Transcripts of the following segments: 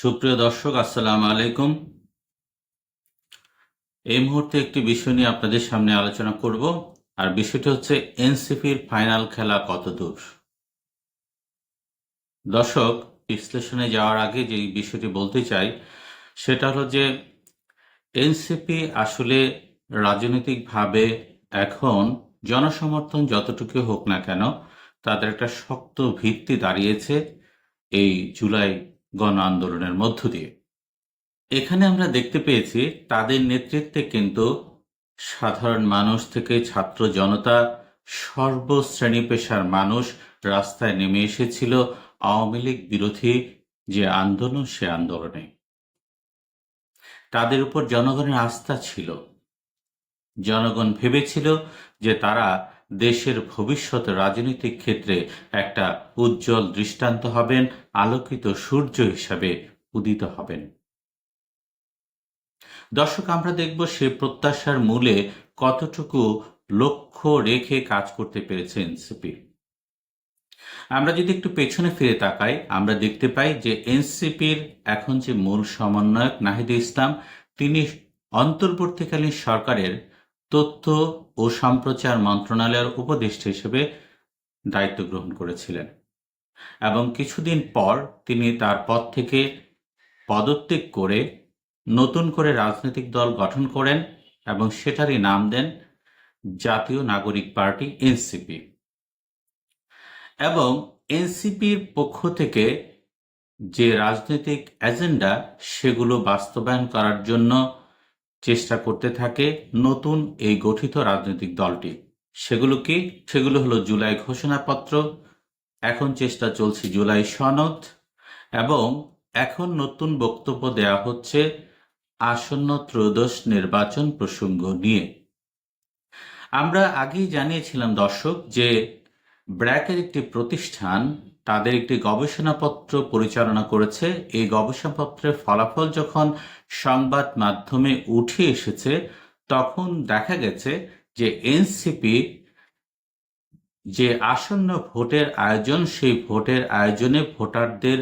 সুপ্রিয় দর্শক, আসসালামু আলাইকুম। এই মুহূর্তে একটি বিষয় নিয়ে আপনাদের সামনে আলোচনা করব, আর বিষয়টি হচ্ছে এনসিপির ফাইনাল খেলা কত দূর? দর্শক, বিশ্লেষণে যাওয়ার আগে যে বিষয়টি বলতে চাই, সেটা হলো যে এনসিপি আসলে রাজনৈতিকভাবে এখন জনসমর্থন যতটুকু হোক না কেন, তাদের একটা শক্ত ভিত্তি দাঁড়িয়েছে এই জুলাই গণ আন্দোলনের মধ্য দিয়ে। এখানে আমরা দেখতে পেয়েছি, তাদের নেতৃত্বে কিন্তু সাধারণ মানুষ থেকে ছাত্র জনতা, সর্বশ্রেণী পেশার মানুষ রাস্তায় নেমে এসেছিল, আওয়ামী লীগ বিরোধী যে আন্দোলন, সে আন্দোলনে। তাদের উপর জনগণের আস্থা ছিল। জনগণ ভেবেছিল যে তারা দেশের ভবিষ্যৎ রাজনৈতিক ক্ষেত্রে একটা উজ্জ্বল দৃষ্টান্ত হবেন, আলোকিত সূর্য হিসাবে উদিত হবেন। দর্শক, আমরা দেখব সে প্রত্যাশার মূলে কতটুকু লক্ষ্য রেখে কাজ করতে পেরেছে এনসিপি। আমরা যদি একটু পেছনে ফিরে তাকাই, আমরা দেখতে পাই যে এনসিপির এখন যে মূল সমন্বয়ক নাহিদ ইসলাম, তিনি অন্তর্বর্তীকালীন সরকারের তথ্য ও সম্প্রচার মন্ত্রণালয়ের উপদেষ্টা হিসেবে দায়িত্ব গ্রহণ করেছিলেন এবং কিছুদিন পর তিনি তার পদ থেকে পদত্যাগ করে নতুন করে রাজনৈতিক দল গঠন করেন এবং সেটারই নাম দেন জাতীয় নাগরিক পার্টি এনসিপি। এবং এনসিপির পক্ষ থেকে যে রাজনৈতিক এজেন্ডা, সেগুলো বাস্তবায়ন করার জন্য চেষ্টা করতে থাকে নতুন এই গঠিত রাজনৈতিক দলটি। সেগুলো কি সেগুলো হলো জুলাই ঘোষণাপত্র, এখন চেষ্টা চলছে জুলাই সনদ, এবং এখন নতুন বক্তব্য দেয়া হচ্ছে আসন্ন ত্রয়োদশ নির্বাচন প্রসঙ্গ নিয়ে। আমরা আগেই জানিয়েছিলাম দর্শক যে ব্র্যাকের একটি প্রতিষ্ঠান তাদের একটি গবেষণাপত্র পরিচালনা করেছে। এই গবেষণাপত্রের ফলাফল যখন সংবাদ মাধ্যমে উঠে এসেছে, তখন দেখা গেছে যে এনসিপি যে আসন্ন ভোটের আয়োজন, সেই ভোটের আয়োজনে ভোটারদের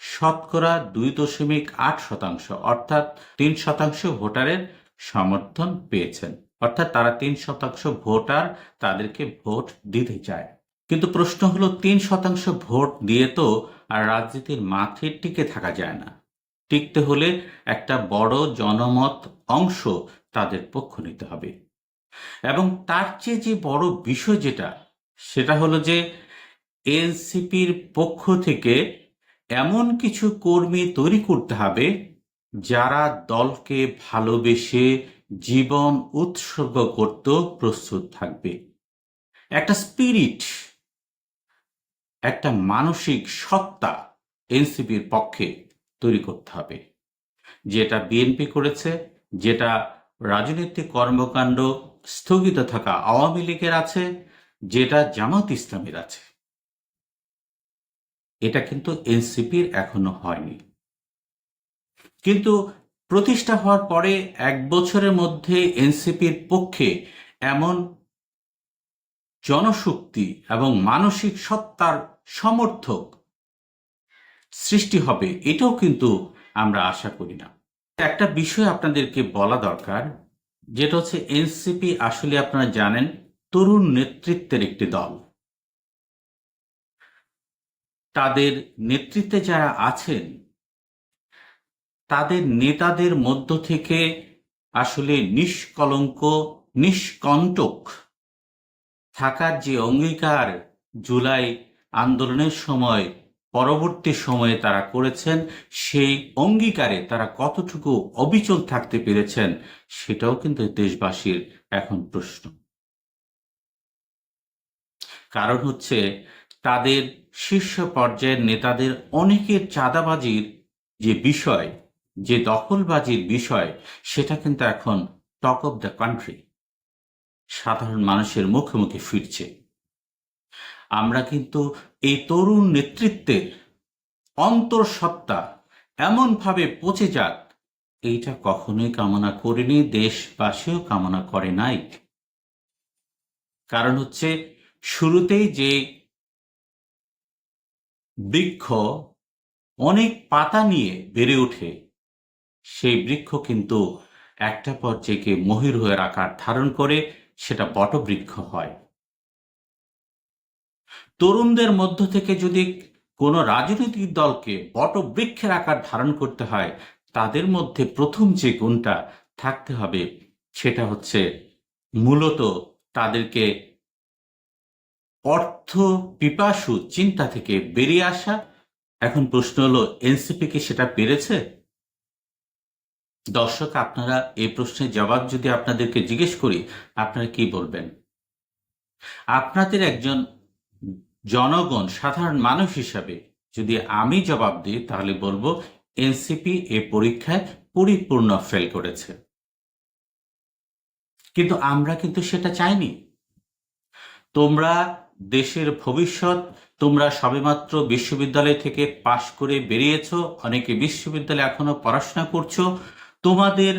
শতকরা দুই দশমিক আট শতাংশ, অর্থাৎ তিন শতাংশ ভোটারের সমর্থন পেয়েছেন। অর্থাৎ তারা তিন শতাংশ ভোটার, তাদেরকে ভোট দিতে চায়। কিন্তু প্রশ্ন হলো, তিন শতাংশ ভোট দিয়ে তো আর রাজনীতির মাঠে টিকে থাকা যায় না। টিকতে হলে একটা বড় জনমত অংশ তাদের পক্ষ নিতে হবে। এবং তার চেয়ে যে বড় বিষয় যেটা, সেটা হলো যে, এনসিপির পক্ষ থেকে এমন কিছু কর্মী তৈরি করতে হবে, যারা দলকে ভালোবেসে জীবন উৎসর্গ করতেও প্রস্তুত থাকবে। একটা স্পিরিট একটা মানসিক সত্তা এনসিপির পক্ষে তৈরি করতে হবে। যেটা বিএনপি করেছে, যেটা রাজনৈতিক কর্মকাণ্ড স্থগিত থাকা আওয়ামী লীগের আছে, যেটা জামাত ইসলামের আছে। এটা কিন্তু এনসিপির এখনও হয়নি। কিন্তু প্রতিষ্ঠা হওয়ার পরে এক বছরের মধ্যে এনসিপির পক্ষে এমন জনশক্তি এবং মানসিক সত্তার সমর্থক সৃষ্টি হবে, এটাও কিন্তু আমরা আশা করি না। একটা বিষয় আপনাদেরকে বলা দরকার, যেটা হচ্ছে এনসিপি, আসলে আপনারা জানেন, তরুণ নেতৃত্বের একটি দল। তাদের নেতৃত্বে যারা আছেন, তাদের নেতাদের মধ্য থেকে আসলে নিষ্কলঙ্ক, নিষ্কণ্টক থাকার যে অঙ্গীকার জুলাই আন্দোলনের সময়, পরবর্তী সময়ে তারা করেছেন, সেই অঙ্গীকারে তারা কতটুকু অবিচল থাকতে পেরেছেন, সেটাও কিন্তু দেশবাসীর এখন প্রশ্ন। কারণ হচ্ছে, তাদের শীর্ষ পর্যায়ের নেতাদের অনেকের চাঁদাবাজির যে বিষয়, যে দখলবাজির বিষয়, সেটা কিন্তু এখন টক অব দ্য কান্ট্রি। সাধারণ মানুষের মুখে মুখে ফিরছে। আমরা কিন্তু এই তরুণ নেতৃত্বের অন্তঃসত্ত্বা এমনভাবে পচে যাক, এইটা কখনোই কামনা করিনি, দেশবাসীও কামনা করে নাই। কারণ হচ্ছে শুরুতেই যে বৃক্ষ অনেক পাতা নিয়ে বেড়ে ওঠে, সেই বৃক্ষ কিন্তু একটা পর্যায়ে মহির হয়ে আকার ধারণ করে সেটা বটবৃক্ষ হয়। তরুণদের মধ্য থেকে যদি কোনো রাজনৈতিক দলকে বটবৃক্ষের আকার ধারণ করতে হয়, তাদের মধ্যে প্রথম যে গুণটা থাকতে হবে, সেটা হচ্ছে মূলত তাদেরকে অর্থ পিপাসু চিন্তা থেকে বেরিয়ে আসা। এখন প্রশ্ন হলো, এনসিপি কি সেটা পেরেছে? দর্শক, আপনারা এই প্রশ্নের জবাব যদি আপনাদেরকে জিজ্ঞেস করি, আপনারা কি বলবেন? আপনাদের একজন জনগণ, সাধারণ মানুষ হিসাবে যদি আমি জবাব দিই, তাহলে বলব এনসিপি এ পরীক্ষায় পরিপূর্ণ ফেল করেছে। কিন্তু আমরা কিন্তু সেটা চাইনি। তোমরা দেশের ভবিষ্যৎ, তোমরা সবেমাত্র বিশ্ববিদ্যালয় থেকে পাশ করে বেরিয়েছ, অনেকে বিশ্ববিদ্যালয়ে এখনও পড়াশোনা করছ তোমাদের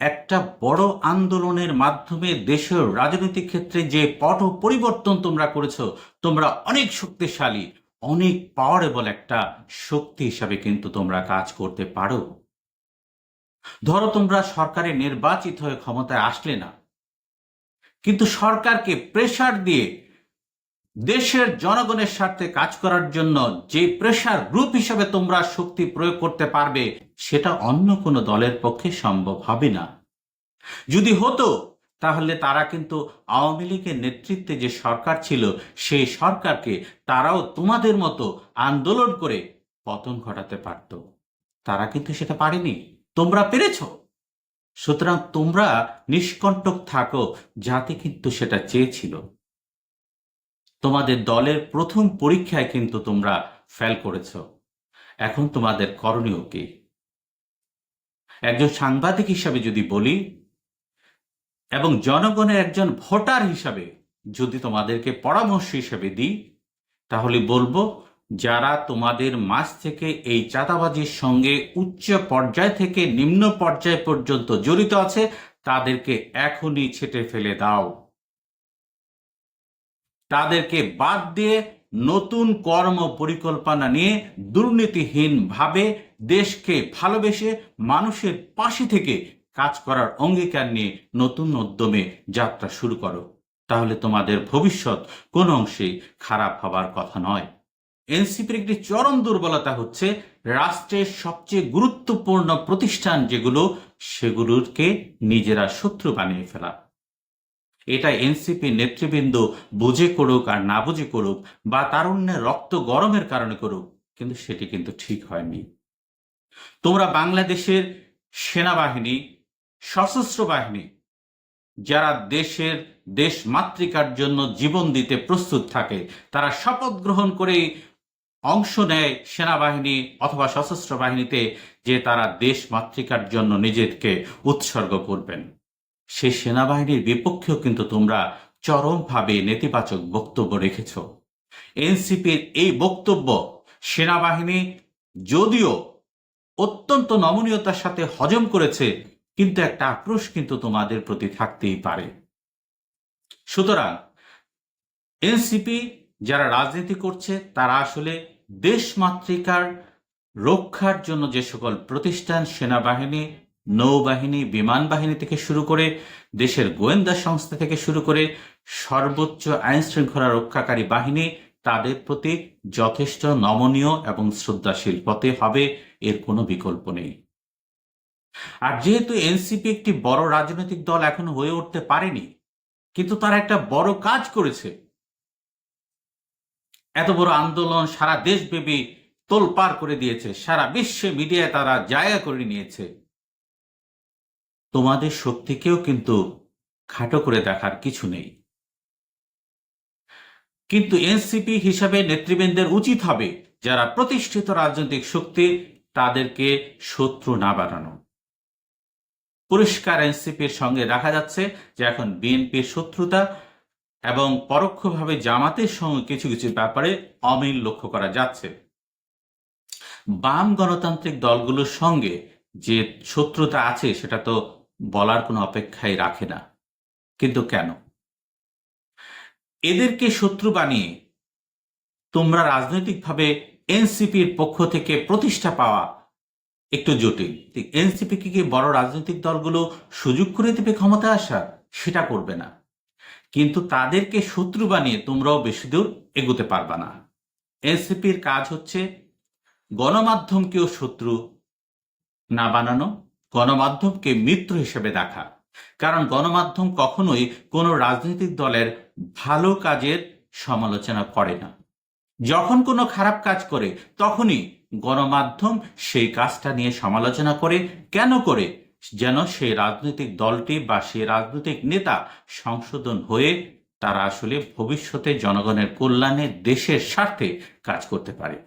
একটা বড় আন্দোলনের মাধ্যমে দেশের রাজনৈতিক ক্ষেত্রে যে পট পরিবর্তন তোমরা করেছ, তোমরা অনেক শক্তিশালী, অনেক পাওয়ারেবল একটা শক্তি হিসাবে কিন্তু তোমরা কাজ করতে পারো। ধরো তোমরা সরকারে নির্বাচিত হয়ে ক্ষমতায় আসলে না। কিন্তু সরকারকে প্রেসার দিয়ে দেশের জনগণের স্বার্থে কাজ করার জন্য যে প্রেশার গ্রুপ হিসাবে তোমরা শক্তি প্রয়োগ করতে পারবে সেটা অন্য কোনো দলের পক্ষে সম্ভব হবে না। যদি হতো, তাহলে তারা কিন্তু আওয়ামী লীগের নেতৃত্বে যে সরকার ছিল, সেই সরকারকে তারাও তোমাদের মতো আন্দোলন করে পতন ঘটাতে পারত। তারা কিন্তু সেটা পারেনি। তোমরা পেরেছ। সুতরাং তোমরা নিষ্কণ্টক থাকো, যাতে কিন্তু সেটা চেয়েছিল। তোমাদের দলের প্রথম পরীক্ষায় কিন্তু তোমরা ফেল করেছ। এখন তোমাদের করণীয় কি? একজন সাংবাদিক হিসাবে যদি বলি, এবং জনগণের একজন ভোটার হিসাবে যদি তোমাদেরকে পরামর্শ হিসেবে দিই, তাহলে বলব যারা তোমাদের মাঝ থেকে এই চাঁদাবাজির সঙ্গে উচ্চ পর্যায় থেকে নিম্ন পর্যায় পর্যন্ত জড়িত আছে, তাদেরকে এখনই ছেটে ফেলে দাও। তাদেরকে বাদ দিয়ে নতুন কর্ম পরিকল্পনা নিয়ে দুর্নীতিহীনভাবে দেশকে ভালোবেসে মানুষের পাশে থেকে কাজ করার অঙ্গীকার নিয়ে নতুন উদ্যমে যাত্রা শুরু করো। তাহলে তোমাদের ভবিষ্যৎ কোনো অংশেই খারাপ হবার কথা নয়। এনসিপির একটি চরম দুর্বলতা হচ্ছে, রাষ্ট্রের সবচেয়ে গুরুত্বপূর্ণ প্রতিষ্ঠান যেগুলো, সেগুলোকে নিজেরা শত্রু বানিয়ে ফেলা। এটা এনসিপি নেতৃবৃন্দ বুঝে করুক আর না বুঝে করুক বা তারুণ্যের রক্ত গরমের কারণে করুক, কিন্তু সেটি কিন্তু ঠিক হয়নি। তোমরা বাংলাদেশের সেনাবাহিনী, সশস্ত্র বাহিনী, যারা দেশের দেশ মাতৃকার জন্য জীবন দিতে প্রস্তুত থাকে, তারা শপথ গ্রহণ করেই অংশ নেয় সেনাবাহিনী অথবা সশস্ত্র বাহিনীতে, যে তারা দেশ মাতৃকার জন্য নিজেকে উৎসর্গ করবেন। সেই সেনাবাহিনীর বিপক্ষেও কিন্তু তোমরা চরমভাবে নেতিবাচক বক্তব্য রেখেছ। এনসিপির এই বক্তব্য সেনাবাহিনী যদিও অত্যন্ত নমনীয়তার সাথে হজম করেছে, কিন্তু একটা আক্রোশ কিন্তু তোমাদের প্রতি থাকতেই পারে। সুতরাং এনসিপি যারা রাজনীতি করছে, তারা আসলে দেশমাতৃকার রক্ষার জন্য যে সকল প্রতিষ্ঠান সেনাবাহিনী নৌবাহিনী, বিমান বাহিনী থেকে শুরু করে দেশের গোয়েন্দা সংস্থা থেকে শুরু করে সর্বোচ্চ আইন শৃঙ্খলা রক্ষাকারী বাহিনী তাদের প্রতি যথেষ্ট নমনীয় এবং শ্রদ্ধাশীল। হতে হবে এর কোনো বিকল্প নেই। আর যেহেতু এনসিপি একটি বড় রাজনৈতিক দল এখনও হয়ে উঠতে পারেনি, কিন্তু তারা একটা বড় কাজ করেছে। এত বড় আন্দোলন সারা দেশব্যাপী তোলপার করে দিয়েছে। সারা বিশ্বে মিডিয়ায় তারা জায়গা করে নিয়েছে। তোমাদের শক্তিকেও কিন্তু খাটো করে দেখার কিছু নেই। কিন্তু এনসিপি হিসাবে নেতৃবৃন্দের উচিত হবে যারা প্রতিষ্ঠিত রাজনৈতিক শক্তি তাদেরকে শত্রু না বানানো। পরিষ্কার এনসিপির সঙ্গে দেখা যাচ্ছে যে এখন বিএনপির শত্রুতা এবং পরোক্ষভাবে জামাতের সঙ্গে কিছু কিছু ব্যাপারে অমিল লক্ষ্য করা যাচ্ছে। বাম গণতান্ত্রিক দলগুলোর সঙ্গে যে শত্রুতা আছে সেটা তো বলার কোনো অপেক্ষাই রাখে না। কিন্তু কেন? এদেরকে শত্রু বানিয়ে তোমরা রাজনৈতিকভাবে এনসিপির পক্ষ থেকে প্রতিষ্ঠা পাওয়া একটু জটিল। এনসিপি কি বড় রাজনৈতিক দলগুলো সুযোগ করে দেবে ক্ষমতা আসার সেটা করবে না। কিন্তু তাদেরকে শত্রু বানিয়ে তোমরাও বেশি দূর এগোতে পারবে না। এনসিপির কাজ হচ্ছে গণমাধ্যমকেও শত্রু না বানানো গণমাধ্যমকে মিত্র হিসেবে দেখা। কারণ গণমাধ্যম কখনোই কোনো রাজনৈতিক দলের ভালো কাজের সমালোচনা করে না। যখন কোনো খারাপ কাজ করে, তখনই গণমাধ্যম সেই কাজটা নিয়ে সমালোচনা করে। কেন করে? যেন সেই রাজনৈতিক দলটি বা সেই রাজনৈতিক নেতা সংশোধন হয়ে তারা আসলে ভবিষ্যতে জনগণের কল্যাণে, দেশের স্বার্থে কাজ করতে পারে।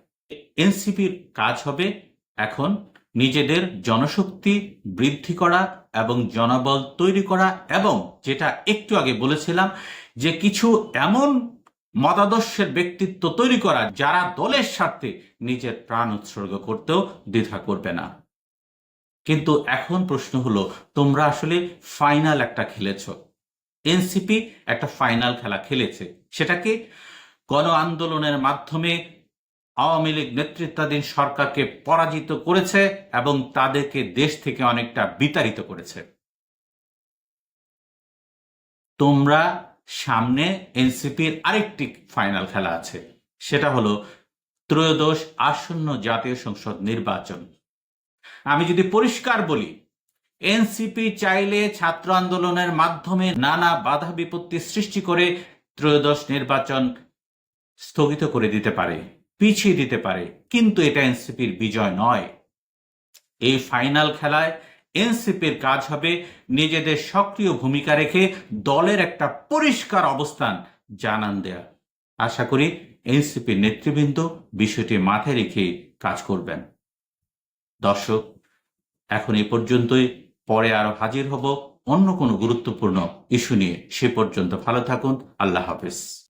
এনসিপির কাজ হবে এখন নিজেদের জনশক্তি বৃদ্ধি করা এবং জনবল তৈরি করা এবং যেটা একটু আগে বলেছিলাম যে কিছু এমন মতাদর্শের ব্যক্তিত্ব তৈরি করা যারা দলের স্বার্থে নিজের প্রাণ উৎসর্গ করতেও দ্বিধা করবে না। কিন্তু এখন প্রশ্ন হলো, তোমরা আসলে ফাইনাল একটা খেলেছ? এনসিপি একটা ফাইনাল খেলা খেলেছে। সেটাকে গণ আন্দোলনের মাধ্যমে আওয়ামী লীগ নেতৃত্বাধীন সরকারকে পরাজিত করেছে এবং তাদেরকে দেশ থেকে অনেকটা বিতাড়িত করেছে। তোমরা সামনে এনসিপির আরেকটি ফাইনাল খেলা আছে, সেটা হলো ত্রয়োদশ আসন্ন জাতীয় সংসদ নির্বাচন। আমি যদি পরিষ্কার বলি, এনসিপি চাইলে ছাত্র আন্দোলনের মাধ্যমে নানা বাধা বিপত্তি সৃষ্টি করে ত্রয়োদশ নির্বাচন স্থগিত করে দিতে পারে। পিছিয়ে দিতে পারে, কিন্তু এটা এনসিপির বিজয় নয়। এই ফাইনাল খেলায় এনসিপির কাজ হবে নিজেদের সক্রিয় ভূমিকা রেখে দলের একটা পরিষ্কার অবস্থান জানান দেয়া। আশা করি এনসিপির নেতৃবৃন্দ বিষয়টি মাথায় রেখে কাজ করবেন। দর্শক, এখন এ পর্যন্তই। পরে আরও হাজির হব অন্য কোনো গুরুত্বপূর্ণ ইস্যু নিয়ে। সে পর্যন্ত ভালো থাকুন। আল্লাহ হাফেজ।